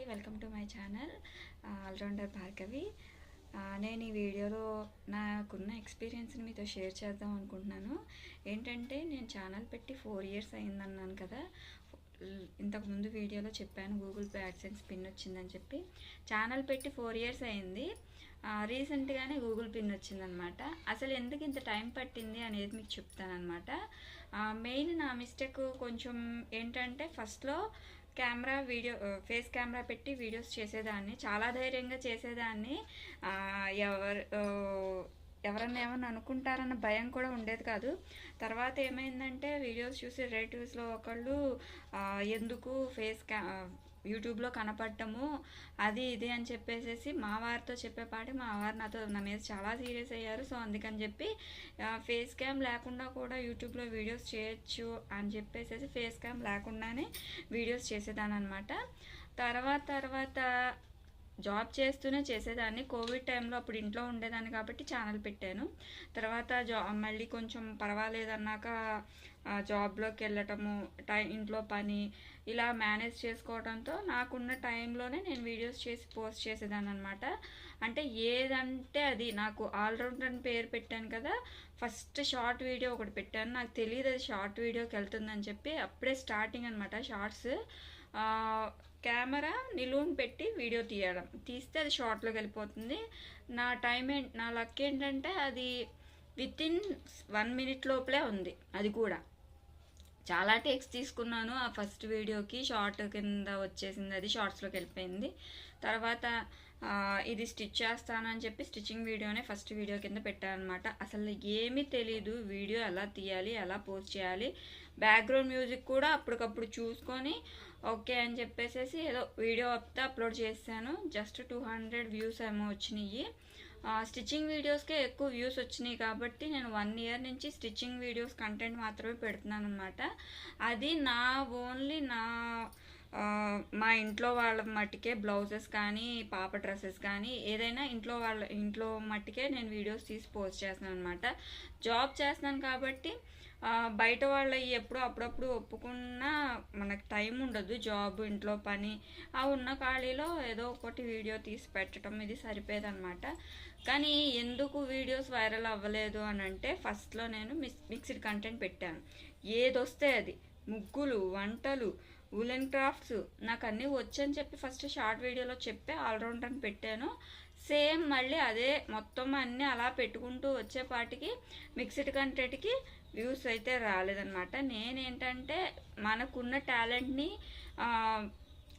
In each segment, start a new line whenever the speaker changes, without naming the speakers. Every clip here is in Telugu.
అండి. Welcome to my channel. Allrounder Bhargavi. నేను ఈ వీడియోలో నాకున్న ఎక్స్పీరియన్స్ని మీతో షేర్ చేద్దాం అనుకుంటున్నాను. ఏంటంటే నేను ఛానల్ పెట్టి ఫోర్ ఇయర్స్ అయిందన్నాను కదా. ఇంతకుముందు వీడియోలో చెప్పాను గూగుల్ పే యాడ్సెన్స్ పిన్ వచ్చిందని చెప్పి. ఛానల్ పెట్టి ఫోర్ ఇయర్స్ అయింది. రీసెంట్గానే గూగుల్ పిన్ వచ్చిందనమాట అసలు ఎందుకు ఇంత టైం పట్టింది అనేది మీకు చెప్తానమాట మెయిన్ నా మిస్టేక్ కొంచెం ఏంటంటే ఫస్ట్లో కెమెరా వీడియో ఫేస్ కెమెరా పెట్టి వీడియోస్ చేసేదాన్ని. చాలా ధైర్యంగా చేసేదాన్ని. ఎవరు ఎవరన్నా ఏమన్నా అనుకుంటారన్న భయం కూడా ఉండేది కాదు. తర్వాత ఏమైందంటే వీడియోస్ చూసి రిలేటివ్స్లో ఒకళ్ళు ఎందుకు ఫేస్ క్యా యూట్యూబ్లో కనపడటము అది ఇది అని చెప్పేసేసి మా వారితో చెప్పేపాటి మా వారు నాతో నా మీద చాలా సీరియస్ అయ్యారు. సో అందుకని చెప్పి ఫేస్ క్యామ్ లేకుండా కూడా యూట్యూబ్లో వీడియోస్ చేయొచ్చు అని చెప్పేసేసి ఫేస్ క్యామ్ లేకుండానే వీడియోస్ చేసేదాన్ని అనమాట తర్వాత తర్వాత జాబ్ చేస్తూనే చేసేదాన్ని. కోవిడ్ టైంలో అప్పుడు ఇంట్లో ఉండేదాన్ని కాబట్టి ఛానల్ పెట్టాను. తర్వాత జా మళ్ళీ కొంచెం పర్వాలేదన్నాక జాబ్లోకి వెళ్ళటము టై ఇంట్లో పని ఇలా మేనేజ్ చేసుకోవడంతో నాకున్న టైంలోనే నేను వీడియోస్ చేసి పోస్ట్ చేసేదాన్ని అనమాట అంటే ఏదంటే అది నాకు ఆల్రౌండర్ అని పేరు పెట్టాను కదా ఫస్ట్ షార్ట్ వీడియో ఒకటి పెట్టాను. నాకు తెలియదు అది షార్ట్ వీడియోకి వెళ్తుందని చెప్పి అప్పుడే స్టార్టింగ్ అనమాట షార్ట్స్. కెమెరా నిలువును పెట్టి వీడియో తీయడం. తీస్తే అది షార్ట్లోకి వెళ్ళిపోతుంది. నా టైం నా లక్ ఏంటంటే అది విత్ ఇన్ వన్ మినిట్ లోపలే ఉంది అది కూడా. చాలా టేక్స్ తీసుకున్నాను ఆ ఫస్ట్ వీడియోకి షార్ట్ కింద వచ్చేసింది అది షార్ట్స్లోకి వెళ్ళిపోయింది. తర్వాత ఇది స్టిచ్ చేస్తానని చెప్పి స్టిచ్చింగ్ వీడియోనే ఫస్ట్ వీడియో కింద పెట్టాను అనమాట అసలు ఏమీ తెలీదు వీడియో ఎలా తీయాలి ఎలా పోస్ట్ చేయాలి. బ్యాక్గ్రౌండ్ మ్యూజిక్ కూడా అప్పటికప్పుడు చూసుకొని ఓకే అని చెప్పేసి ఏదో వీడియో అప్తే అప్లోడ్ చేశాను. జస్ట్ టూ హండ్రెడ్ వ్యూస్ ఏమో వచ్చినాయి. స్టిచ్చింగ్ వీడియోస్కే ఎక్కువ వ్యూస్ వచ్చినాయి కాబట్టి నేను వన్ ఇయర్ నుంచి స్టిచ్చింగ్ వీడియోస్ కంటెంట్ మాత్రమే పెడుతున్నాను అనమాట అది నా ఓన్లీ నా మా ఇంట్లో వాళ్ళ మట్టికే బ్లౌజెస్ కానీ పాప డ్రెస్సెస్ కానీ ఏదైనా ఇంట్లో వాళ్ళ ఇంట్లో మట్టికే నేను వీడియోస్ తీసి పోస్ట్ చేస్తున్నాను అనమాట జాబ్ చేస్తున్నాను కాబట్టి బయట వాళ్ళు ఎప్పుడో అప్పుడప్పుడు ఒప్పుకున్నా మనకు టైం ఉండదు జాబ్ ఇంట్లో పని ఆ ఉన్న ఖాళీలో ఏదో ఒకటి వీడియో తీసి పెట్టడం ఇది సరిపోయేదన్నమాట. కానీ ఎందుకు వీడియోస్ వైరల్ అవ్వలేదు అని అంటే ఫస్ట్లో నేను మిక్స్ మిక్స్డ్ కంటెంట్ పెట్టాను. ఏదొస్తే అది ముగ్గులు వంటలు ఉలెన్ క్రాఫ్ట్స్. నాకు అన్నీ వచ్చని చెప్పి ఫస్ట్ షార్ట్ వీడియోలో చెప్పి ఆల్రౌండర్ అని పెట్టాను. సేమ్ మళ్ళీ అదే మొత్తం అన్నీ అలా పెట్టుకుంటూ వచ్చేపాటికి మిక్స్డ్ కంటెంట్కి వ్యూస్ అయితే రాలేదనమాట నేనేంటంటే మనకున్న టాలెంట్ని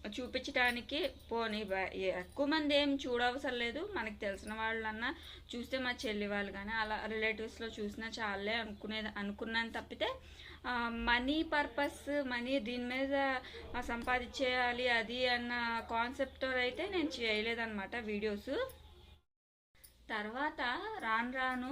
చూపించడానికి పోనీ ఎక్కువ మంది ఏం చూడవసరం లేదు. మనకు తెలిసిన వాళ్ళన్నా చూస్తే మా చెల్లి వాళ్ళు కానీ అలా రిలేటివ్స్లో చూసినా చాలే అనుకునేది అనుకున్నాను తప్పితే మనీ పర్పస్ మనీ దీని మీద సంపాదించేయాలి అది అన్న కాన్సెప్ట్తో అయితే నేను చేయలేదన్నమాట వీడియోస్ తర్వాత రాను రాను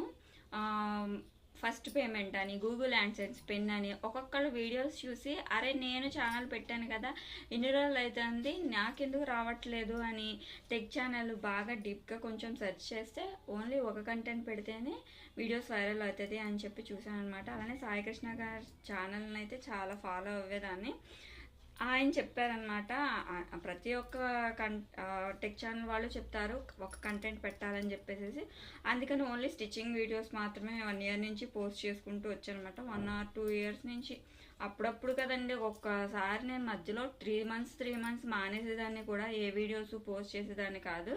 ఫస్ట్ పేమెంట్ అని గూగుల్ యాన్సెన్స్ పెన్ అని ఒక్కొక్కళ్ళు వీడియోస్ చూసి అరే నేను ఛానల్ పెట్టాను కదా ఇన్ని రోజులు అవుతుంది నాకెందుకు రావట్లేదు? అని టెక్ ఛానల్ బాగా డీప్గా కొంచెం సెర్చ్ చేస్తే ఓన్లీ ఒక కంటెంట్ పెడితేనే వీడియోస్ వైరల్ అవుతుంది అని చెప్పి చూసాను అనమాట అలానే సాయికృష్ణ గారి ఛానల్ని అయితే చాలా ఫాలో అవ్వేదాన్ని. ఆయన చెప్పారనమాట ప్రతి ఒక్క కన్ టెక్ ఛానల్ వాళ్ళు చెప్తారు ఒక కంటెంట్ పెట్టాలని చెప్పేసి అందుకని ఓన్లీ స్టిచ్చింగ్ వీడియోస్ మాత్రమే వన్ ఇయర్ నుంచి పోస్ట్ చేసుకుంటూ వచ్చానమాట వన్ ఆర్ టూ ఇయర్స్ నుంచి. అప్పుడప్పుడు కదండి ఒక్కసారి నేను మధ్యలో త్రీ మంత్స్ త్రీ మంత్స్ మానేసేదాన్ని కూడా ఏ వీడియోస్ పోస్ట్ చేసేదాన్ని కాదు.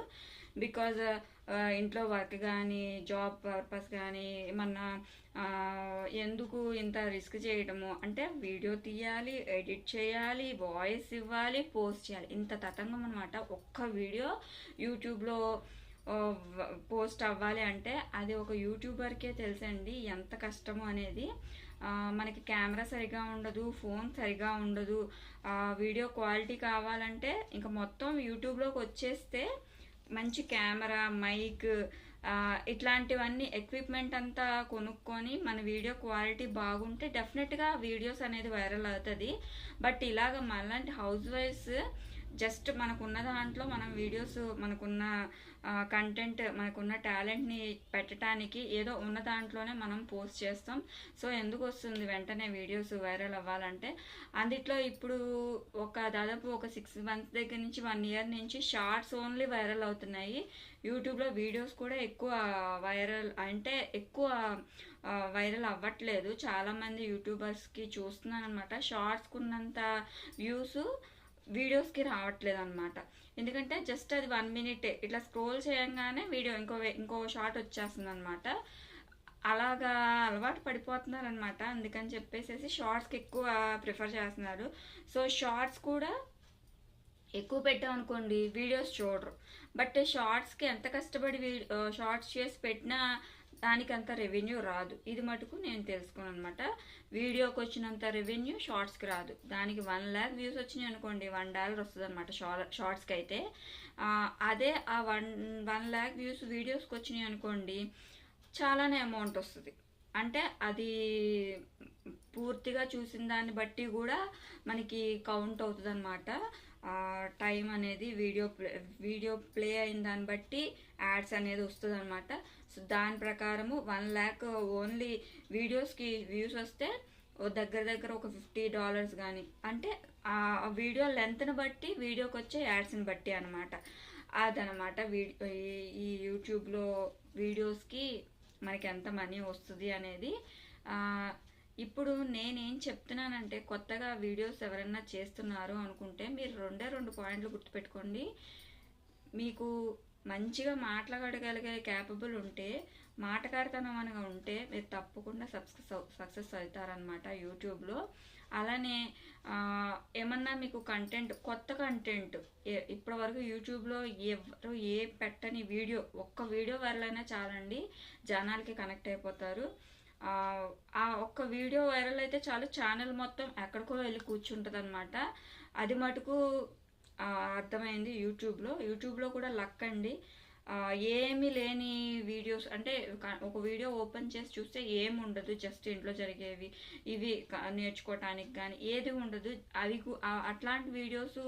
బికాజ్ ఇంట్లో వర్క్ కానీ జాబ్ పర్పస్ కానీ ఏమన్నా ఎందుకు ఇంత రిస్క్ చేయడము అంటే వీడియో తీయాలి ఎడిట్ చేయాలి వాయిస్ ఇవ్వాలి పోస్ట్ చేయాలి. ఇంత తతంగం అనమాట ఒక్క వీడియో యూట్యూబ్లో పోస్ట్ అవ్వాలి అంటే అది ఒక యూట్యూబర్కే తెలుసండి ఎంత కష్టము అనేది. మనకి కెమెరా సరిగా ఉండదు ఫోన్ సరిగా ఉండదు. వీడియో క్వాలిటీ కావాలంటే ఇంకా మొత్తం యూట్యూబ్లోకి వచ్చేస్తే మంచి కెమెరా మైక్ ఇట్లాంటివన్నీ ఎక్విప్మెంట్ అంతా కొనుక్కొని మన వీడియో క్వాలిటీ బాగుంటే డెఫినెట్గా వీడియోస్ అనేది వైరల్ అవుతుంది. బట్ ఇలాగ మనలాంటి హౌస్ వైఫ్స్ జస్ట్ మనకున్న దాంట్లో మనం వీడియోస్ మనకున్న కంటెంట్ మనకున్న టాలెంట్ని పెట్టడానికి ఏదో ఉన్న దాంట్లోనే మనం పోస్ట్ చేస్తాం. సో ఎందుకు వస్తుంది వెంటనే వీడియోస్ వైరల్ అవ్వాలంటే అందుట్లో ఇప్పుడు ఒక దాదాపు ఒక సిక్స్ మంత్స్ దగ్గర నుంచి వన్ ఇయర్ నుంచి షార్ట్స్ ఓన్లీ వైరల్ అవుతున్నాయి. యూట్యూబ్లో వీడియోస్ కూడా ఎక్కువ వైరల్ అంటే ఎక్కువ వైరల్ అవ్వట్లేదు. చాలామంది యూట్యూబర్స్కి చూస్తున్నాను అనమాట షార్ట్స్కి ఉన్నంత వ్యూస్ వీడియోస్కి రావట్లేదు అనమాట ఎందుకంటే జస్ట్ అది వన్ మినిట్ ఇట్లా స్క్రోల్ చేయంగానే వీడియో ఇంకో ఇంకో షార్ట్ వచ్చేస్తుంది అనమాట అలాగా అలవాటు పడిపోతున్నారు అనమాట అందుకని చెప్పేసి షార్ట్స్కి ఎక్కువ ప్రిఫర్ చేస్తున్నారు. సో షార్ట్స్ కూడా ఎక్కువ పెట్టామనుకోండి వీడియోస్ చూడరు. బట్ షార్ట్స్కి ఎంత కష్టపడి షార్ట్స్ చేసి పెట్టినా దానికి అంత రెవెన్యూ రాదు. ఇది మటుకు నేను తెలుసుకున్నాను అనమాట వీడియోకి వచ్చినంత రెవెన్యూ షార్ట్స్కి రాదు. దానికి వన్ ల్యాక్ వ్యూస్ వచ్చినాయి అనుకోండి వన్ డాలర్ వస్తుంది అనమాట షార్ట్స్కి అయితే. అదే ఆ వన్ వన్ ల్యాక్ వ్యూస్ వీడియోస్కి వచ్చినాయి అనుకోండి చాలానే అమౌంట్ వస్తుంది. అంటే అది పూర్తిగా చూసిన దాన్ని బట్టి కూడా మనకి కౌంట్ అవుతుంది అనమాట టైం అనేది వీడియో ప్లే వీడియో ప్లే అయిన దాన్ని బట్టి యాడ్స్ అనేది వస్తుంది అనమాట సో దాని ప్రకారము వన్ ల్యాక్ ఓన్లీ వీడియోస్కి వ్యూస్ వస్తే ఓ దగ్గర దగ్గర ఒక ఫిఫ్టీ డాలర్స్ కానీ అంటే ఆ వీడియో లెంత్ని బట్టి వీడియోకి వచ్చే యాడ్స్ని బట్టి అనమాట అదనమాట వీడియో ఈ యూట్యూబ్లో వీడియోస్కి మనకి ఎంత మనీ వస్తుంది అనేది ఇప్పుడు నేనేం చెప్తున్నానంటే కొత్తగా వీడియోస్ ఎవరైనా చేస్తున్నారు అనుకుంటే మీరు రెండే రెండు పాయింట్లు గుర్తుపెట్టుకోండి. మీకు మంచిగా మాట్లాడగలిగే క్యాపబుల్ ఉంటే మాటకారితనం అనగా ఉంటే మీరు తప్పకుండా సక్సెస్ సక్సెస్ అవుతారనమాట యూట్యూబ్లో. అలానే ఏమన్నా మీకు కంటెంట్ కొత్త కంటెంట్ ఇప్పటి వరకు యూట్యూబ్లో ఎవరు ఏ పెట్టని వీడియో ఒక్క వీడియో వైరల్ అయినా చాలండి జనాలకి కనెక్ట్ అయిపోతారు. ఆ, ఒక్క వీడియో వైరల్ అయితే చాలు ఛానల్ మొత్తం ఎక్కడికో వెళ్ళి కూర్చుంటుంది అనమాట అది మటుకు అర్థమైంది యూట్యూబ్లో. యూట్యూబ్లో కూడా లక్ అండి. ఏమీ లేని వీడియోస్ అంటే ఒక వీడియో ఓపెన్ చేసి చూస్తే ఏమి ఉండదు జస్ట్ ఇంట్లో జరిగేవి ఇవి నేర్చుకోవటానికి కానీ ఏది ఉండదు. అవి అట్లాంటి వీడియోస్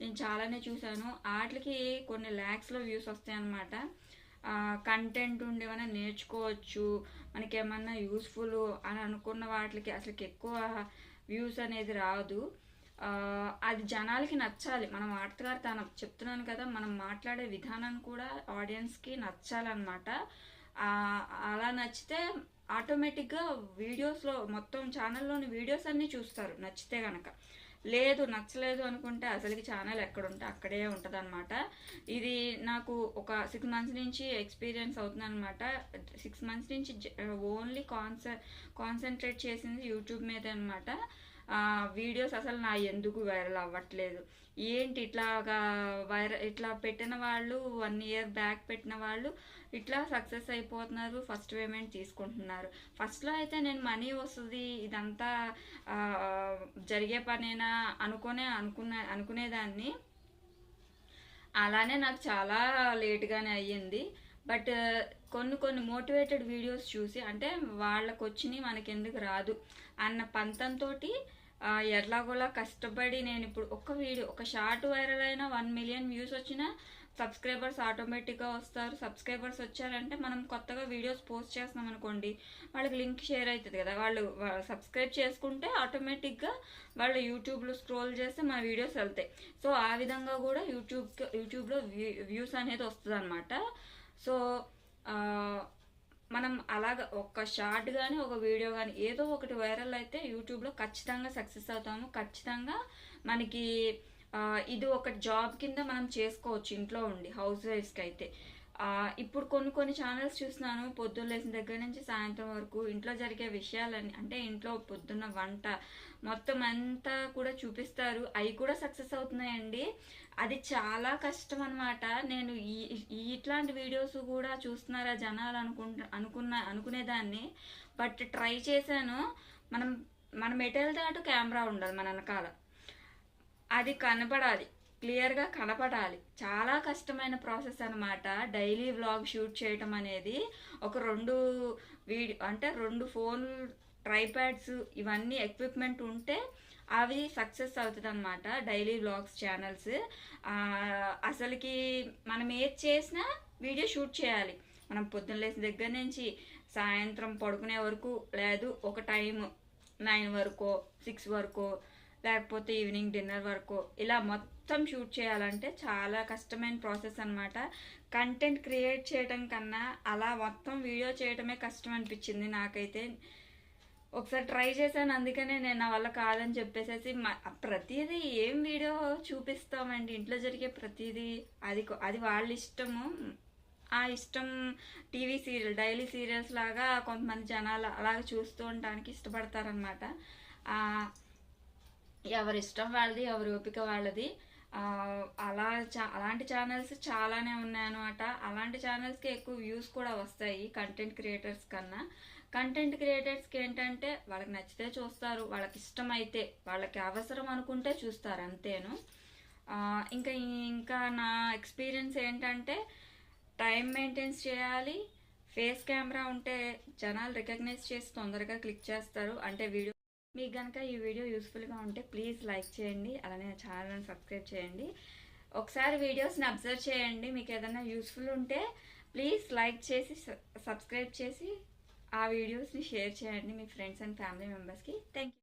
నేను చాలానే చూశాను. వాటికి కొన్ని ల్యాక్స్లో వ్యూస్ వస్తాయి అన్నమాట. కంటెంట్ ఉండి ఏమైనా నేర్చుకోవచ్చు. మనకి ఏమన్నా యూస్ఫుల్ అని అనుకున్న వాటికి అసలుకి ఎక్కువ వ్యూస్ అనేది రాదు. అది జనాలకి నచ్చాలి. మనం ఆటగారితనం చెప్తున్నాను కదా మనం మాట్లాడే విధానం కూడా ఆడియన్స్కి నచ్చాలన్నమాట. అలా నచ్చితే ఆటోమేటిక్గా వీడియోస్లో మొత్తం ఛానల్లోని వీడియోస్ అన్నీ చూస్తారు నచ్చితే కనుక లేదు నచ్చలేదు అనుకుంటే అసలుకి ఛానల్ ఎక్కడ ఉంటే అక్కడే ఉంటుంది అనమాట ఇది నాకు ఒక సిక్స్ మంత్స్ నుంచి ఎక్స్పీరియన్స్ అవుతుంది అనమాట సిక్స్ మంత్స్ నుంచి ఓన్లీ కాన్స కాన్సన్ట్రేట్ చేసింది యూట్యూబ్ మీద అనమాట వీడియోస్ అసలు నా ఎందుకు వైరల్ అవ్వట్లేదు? ఏంటి ఇట్లాగా వైరల్ ఇట్లా పెట్టిన వాళ్ళు వన్ ఇయర్ బ్యాక్ పెట్టిన వాళ్ళు ఇట్లా సక్సెస్ అయిపోతున్నారు ఫస్ట్ పేమెంట్ తీసుకుంటున్నారు. ఫస్ట్లో అయితే నేను మనీ వస్తుంది ఇదంతా జరిగే పనేనా అనుకునే అనుకున్న అనుకునేదాన్ని. అలానే నాకు చాలా లేట్గానే అయ్యింది. బట్ కొన్ని కొన్ని మోటివేటెడ్ వీడియోస్ చూసి అంటే వాళ్ళకు వచ్చినాయి మనకెందుకు రాదు అన్న పంతంతో ఎట్లాగోలా కష్టపడి నేను ఇప్పుడు ఒక వీడియో ఒక షార్ట్ వైరల్ అయినా వన్ మిలియన్ వ్యూస్ వచ్చినా సబ్స్క్రైబర్స్ ఆటోమేటిక్గా వస్తారు. సబ్స్క్రైబర్స్ వచ్చారంటే మనం కొత్తగా వీడియోస్ పోస్ట్ చేస్తాం అనుకోండి వాళ్ళకి లింక్ షేర్ అవుతుంది కదా. వాళ్ళు సబ్స్క్రైబ్ చేసుకుంటే ఆటోమేటిక్గా వాళ్ళు యూట్యూబ్లో స్క్రోల్ చేస్తే మన వీడియోస్ వెళ్తాయి. సో ఆ విధంగా కూడా యూట్యూబ్ యూట్యూబ్లో వ్యూస్ అనేది వస్తుంది అనమాట సో మనం అలాగ ఒక షార్ట్ కానీ ఒక వీడియో కానీ ఏదో ఒకటి వైరల్ అయితే యూట్యూబ్లో ఖచ్చితంగా సక్సెస్ అవుతాము. ఖచ్చితంగా మనకి ఇది ఒక జాబ్ కింద మనం చేసుకోవచ్చు ఇంట్లో ఉండి హౌస్ వైఫ్స్కి అయితే ఇప్పుడు కొన్ని కొన్ని ఛానల్స్ చూస్తున్నాను. పొద్దున్న లేచిన దగ్గర నుంచి సాయంత్రం వరకు ఇంట్లో జరిగే విషయాలని అంటే ఇంట్లో పొద్దున్న వంట మొత్తం అంతా కూడా చూపిస్తారు. అవి కూడా సక్సెస్ అవుతున్నాయండి. అది చాలా కష్టం అనమాట నేను ఈ ఇట్లాంటి వీడియోస్ కూడా చూస్తున్నారా జనాలు అనుకుంటా అనుకున్న అనుకునేదాన్ని. బట్ ట్రై చేశాను. మనం మనం ఎటు అటు కెమెరా ఉండాలి మన వెనకాల. అది కనపడాలి క్లియర్గా కనపడాలి. చాలా కష్టమైన ప్రాసెస్ అనమాట డైలీ వ్లాగ్ షూట్ చేయటం అనేది. ఒక రెండు వీడియో అంటే రెండు ఫోన్ ట్రైప్యాడ్స్ ఇవన్నీ ఎక్విప్మెంట్ ఉంటే అవి సక్సెస్ అవుతుంది అనమాట డైలీ వ్లాగ్స్ ఛానల్స్. అసలుకి మనం ఏది చేసినా వీడియో షూట్ చేయాలి. మనం పొద్దున్న లేచిన దగ్గర నుంచి సాయంత్రం పడుకునే వరకు లేదు ఒక టైం నైన్ వరకు సిక్స్ వరకు లేకపోతే ఈవినింగ్ డిన్నర్ వరకు ఇలా మొత్తం మొత్తం షూట్ చేయాలంటే చాలా కష్టమైన ప్రాసెస్ అనమాట కంటెంట్ క్రియేట్ చేయడం కన్నా అలా మొత్తం వీడియో చేయడమే కష్టం అనిపించింది నాకైతే. ఒకసారి ట్రై చేశాను అందుకనే నేను నా వల్ల కాదని చెప్పేసేసి మ- ప్రతిదీ ఏం వీడియో చూపిస్తామండి. ఇంట్లో జరిగే ప్రతిదీ అది అది వాళ్ళ ఇష్టము. ఆ ఇష్టం టీవీ సీరియల్ డైలీ సీరియల్స్ లాగా కొంతమంది జనాలు అలాగ చూస్తూ ఉండడానికి ఇష్టపడతారనమాట ఎవరి ఇష్టం వాళ్ళది ఎవరి ఓపిక వాళ్ళది. అలా చా అలాంటి ఛానల్స్ చాలానే ఉన్నాయన్నమాట. అలాంటి ఛానల్స్కి ఎక్కువ వ్యూస్ కూడా వస్తాయి కంటెంట్ క్రియేటర్స్ కన్నా. కంటెంట్ క్రియేటర్స్కి ఏంటంటే వాళ్ళకి నచ్చితే చూస్తారు వాళ్ళకి ఇష్టమైతే వాళ్ళకి అవసరం అనుకుంటే చూస్తారు అంతేను. ఇంకా ఇంకా నా ఎక్స్పీరియన్స్ ఏంటంటే టైం మెయింటైన్స్ చేయాలి. ఫేస్ కెమెరా ఉంటే జనాలు రికగ్నైజ్ చేసి తొందరగా క్లిక్ చేస్తారు. అంటే వీడియో మీకు కనుక ఈ వీడియో యూస్ఫుల్గా ఉంటే ప్లీజ్ లైక్ చేయండి అలానే ఛానల్ని సబ్స్క్రైబ్ చేయండి. ఒకసారి వీడియోస్ని అబ్జర్వ్ చేయండి మీకు ఏదైనా యూస్ఫుల్ ఉంటే ప్లీజ్ లైక్ చేసి సబ్స్క్రైబ్ చేసి ఆ వీడియోస్ని షేర్ చేయండి మీ ఫ్రెండ్స్ అండ్ ఫ్యామిలీ మెంబర్స్కి. Thank you